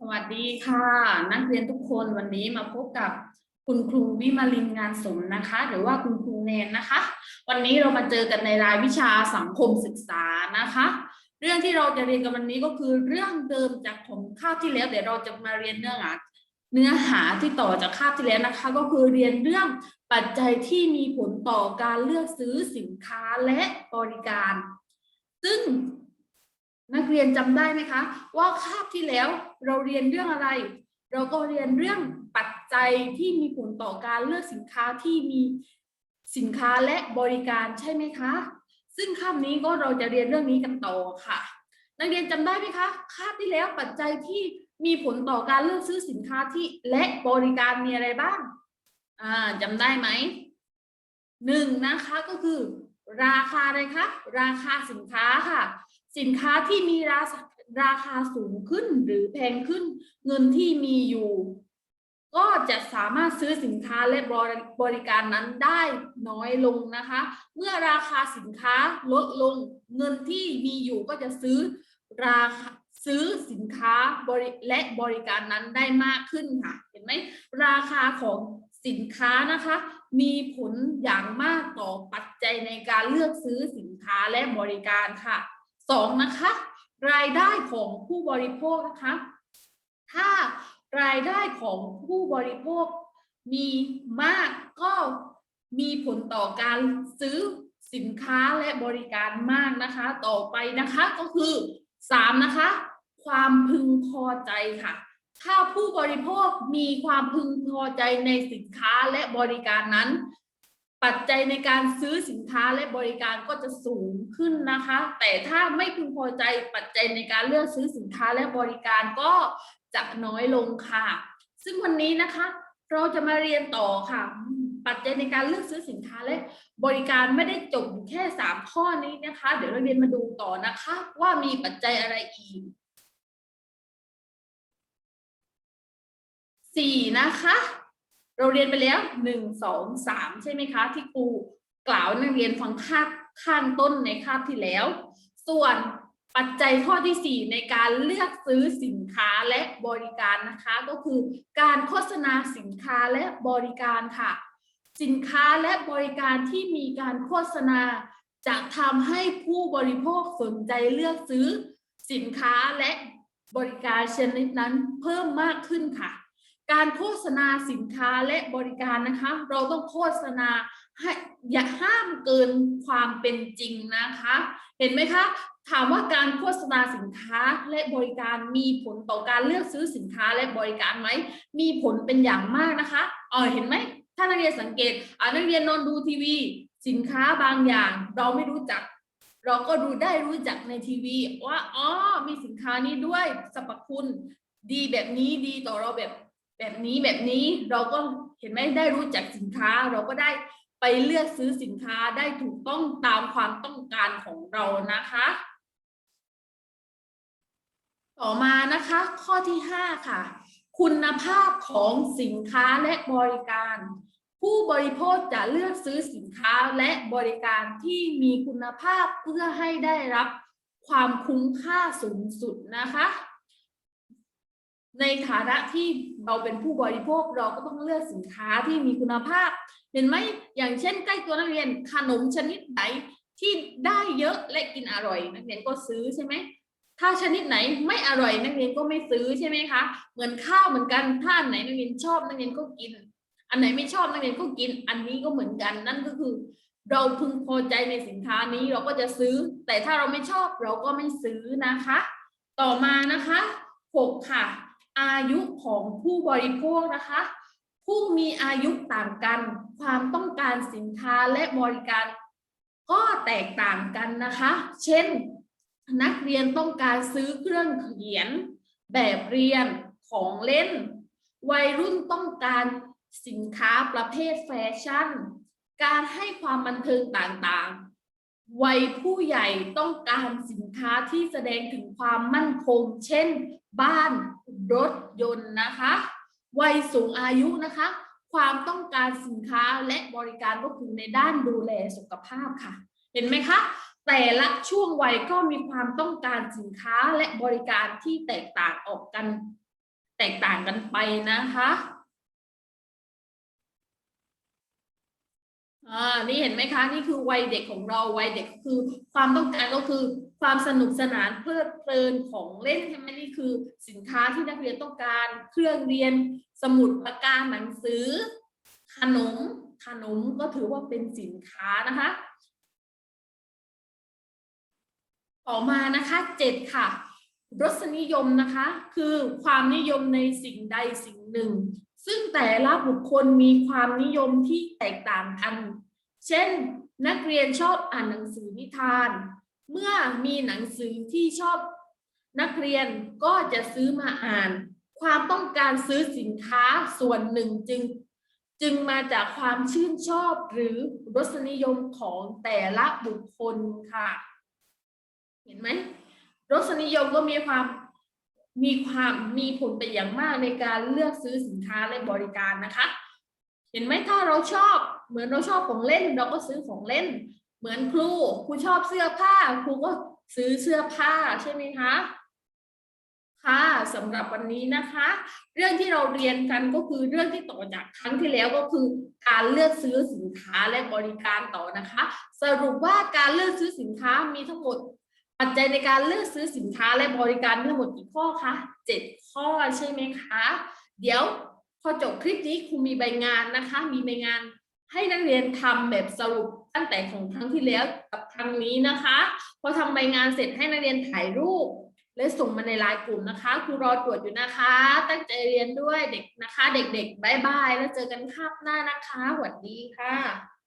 สวัสดีค่ะ นักเรียนทุกคนวันนี้มาพบกับคุณครูวิมาลินงานสมนะคะ หรือว่าคุณครูแนนนะคะ วันนี้เรามาเจอกันในรายวิชาสังคมศึกษานะคะ เรื่องที่เราจะเรียนกันวันนี้ก็คือเรื่องเดิมจากผมคาบที่แล้วเดี๋ยวเราจะมาเรียนเนื้อหาเนื้อหาที่ต่อจากคาบที่แล้วนะคะ ก็คือเรียนเรื่องปัจจัยที่มีผลต่อการเลือกซื้อสินค้าและบริการ ซึ่ง นักเรียนจำได้ไหมคะ ว่าคาบที่แล้วเราเรียนเรื่องอะไร เราก็เรียนเรื่องปัจจัยที่มีผลต่อการเลือกสินค้าที่มีสินค้าและบริการใช่ไหมคะ ซึ่งคาบนี้ก็เราจะเรียนเรื่องนี้กันต่อค่ะ นักเรียนจำได้ไหมคะคาบที่แล้วปัจจัยที่มีผลต่อการเลือกซื้อสินค้าที่และบริการมีอะไรบ้างอ่าจำได้ไหมหนึ่งนะคะก็คือ ราคาอะไรคะ ราคาสินค้าค่ะ สินค้าที่มีราคาราคาสูงขึ้นหรือแพงขึ้นเงินที่มีอยู่ ก็จะสามารถซื้อสินค้าและบริบริการนั้นได้น้อยลงนะคะ เมื่อราคาสินค้าลดลง เงินที่มีอยู่ก็จะซื้อราคาซื้อสินค้าบริและบริการนั้นได้มากขึ้นค่ะ เห็นไหมราคาของสินค้านะคะ มีผลอย่างมากต่อปัจจัยในการเลือกซื้อสินค้าและบริการค่ะ สองนะคะ รายได้ของผู้บริโภคนะคะ ถ้ารายได้ของผู้บริโภคมีมากก็มีผลต่อการซื้อสินค้าและบริการมากนะคะ ต่อไปนะคะก็คือสามนะคะ ความพึงพอใจค่ะ ถ้าผู้บริโภคมีความพึงพอใจในสินค้าและบริการนั้น ปัจจัยในการซื้อสินค้าและบริการก็จะสูงขึ้นนะคะ แต่ถ้าไม่พึงพอใจปัจจัยในการเลือกซื้อสินค้าและบริการก็จะน้อยลงค่ะ ซึ่งวันนี้นะคะ เราจะมาเรียนต่อค่ะ ปัจจัยในการเลือกซื้อสินค้าและบริการไม่ได้จบอยู่แค่สามข้อนี้นะคะ เดี๋ยวเราเรียนมาดูต่อนะคะ ว่ามีปัจจัยอะไรอีกสี่นะคะ เราเรียนไปแล้วหนึ่งสองสามใช่ไหมคะ ที่ครูกล่าวนักเรียนฟังคาบข้างต้นในคาบที่แล้ว ส่วนปัจจัยข้อที่สี่ในการเลือกซื้อสินค้าและบริการนะคะ ก็คือการโฆษณาสินค้าและบริการค่ะ สินค้าและบริการที่มีการโฆษณา จะทำให้ผู้บริโภคสนใจเลือกซื้อสินค้าและบริการชนิดนั้นเพิ่มมากขึ้นค่ะ การโฆษณาสินค้าและบริการนะคะ เราต้องโฆษณาให้อย่าห้ามเกินความเป็นจริงนะคะ เห็นไหมคะ ถามว่าการโฆษณาสินค้าและบริการมีผลต่อการเลือกซื้อสินค้าและบริการไหมมีผลเป็นอย่างมากนะคะเออเห็นไหมถ้านักเรียนสังเกตอ่านักเรียนนอนดูทีวี สินค้าบางอย่าง เราไม่รู้จัก เราก็ดูได้รู้จักในทีวี ว่าอ๋อมีสินค้านี้ด้วยสรรพคุณ ดีแบบนี้ดีต่อเราแบบ แบบนี้แบบนี้เราก็เห็นไหมได้รู้จักสินค้า เราก็ได้ไปเลือกซื้อสินค้าได้ถูกต้องตามความต้องการของเรานะคะ ต่อมานะคะ ข้อที่ห้าค่ะ คุณภาพของสินค้าและบริการ ผู้บริโภคจะเลือกซื้อสินค้าและบริการที่มีคุณภาพเพื่อให้ได้รับความคุ้มค่าสูงสุดนะคะ ในฐานะที่เราเป็นผู้บริโภคเราก็ต้องเลือกสินค้าที่มีคุณภาพ เห็นไหมอย่างเช่น ใกล้ตัวนักเรียนขนมชนิดไหนที่ได้เยอะและกินอร่อย นักเรียนก็ซื้อใช่ไหมถ้าชนิดไหนไม่อร่อยนักเรียนก็ไม่ซื้อใช่ไหมคะเหมือนข้าวเหมือนกันถ้าไหนนักเรียนชอบนักเรียนก็กิน อันไหนไม่ชอบนักเรียนก็กิน อันนี้ก็เหมือนกันนั่นก็คือ เราพึงพอใจในสินค้านี้เราก็จะซื้อ แต่ถ้าเราไม่ชอบเราก็ไม่ซื้อนะคะ ต่อมานะคะหกค่ะ อายุของผู้บริโภคนะคะ ผู้มีอายุต่างกัน ความต้องการสินค้าและบริการ ก็แตกต่างกันนะคะ เช่น นักเรียนต้องการซื้อเครื่องเขียน แบบเรียนของเล่น วัยรุ่นต้องการสินค้าประเภทแฟชั่น การให้ความบันเทิงต่างๆ วัยผู้ใหญ่ต้องการสินค้าที่แสดงถึงความมั่นคง เช่น บ้านรถยนต์นะคะ วัยสูงอายุนะคะ ความต้องการสินค้าและบริการก็คือในด้านดูแลสุขภาพค่ะ เห็นไหมคะ แต่ละช่วงวัยก็มีความต้องการสินค้าและบริการที่แตกต่างออกกัน แตกต่างกันไปนะคะ อ่านี่เห็นไหมคะนี่คือวัยเด็กของเราวัยเด็กคือความต้องการก็คือความสนุกสนานเพลิดเพลินของเล่นใช่ไหมนี่คือสินค้าที่นักเรียนต้องการ เครื่องเรียนสมุดปากกาหนังสือ ขนมขนมก็ถือว่าเป็นสินค้านะคะ ต่อมานะคะเจ็ดค่ะรสนิยมนะคะ คือความนิยมในสิ่งใดสิ่งหนึ่ง ซึ่งแต่ละบุคคลมีความนิยมที่แตกต่างกัน เช่น นักเรียนชอบอ่านหนังสือนิทาน เมื่อมีหนังสือที่ชอบ นักเรียนก็จะซื้อมาอ่าน ความต้องการซื้อสินค้าส่วนหนึ่งจึง จึงมาจากความชื่นชอบหรือรสนิยมของแต่ละบุคคลค่ะ เห็นไหมรสนิยมก็มีความ มีความมีผลเป็นอย่างมากในการเลือกซื้อสินค้าและบริการนะคะ เห็นไหมถ้าเราชอบเหมือนเราชอบของเล่นเราก็ซื้อของเล่น เหมือนครูครูชอบเสื้อผ้าครูก็ซื้อเสื้อผ้าใช่ไหมคะค่ะสำหรับวันนี้นะคะ เรื่องที่เราเรียนกันก็คือเรื่องที่ต่อจากครั้งที่แล้วก็คือ การเลือกซื้อสินค้าและบริการต่อนะคะ สรุปว่าการเลือกซื้อสินค้ามีทั้งหมด ปัจจัยในการเลือกซื้อสินค้าและบริการมีทั้งหมดกี่ข้อคะเจ็ดข้อใช่ไหมคะ เดี๋ยวพอจบคลิปนี้ครูมีใบงานนะคะ มีใบงานให้นักเรียนทำแบบสรุปตั้งแต่ของครั้งที่แล้วกับครั้งนี้นะคะ พอทำใบงานเสร็จให้นักเรียนถ่ายรูป และส่งมาในไลน์กลุ่มนะคะครูรอตรวจอยู่นะคะ ตั้งใจเรียนด้วยเด็กนะคะ เด็กๆบายบายแล้วเจอกันคาบหน้านะคะสวัสดีค่ะ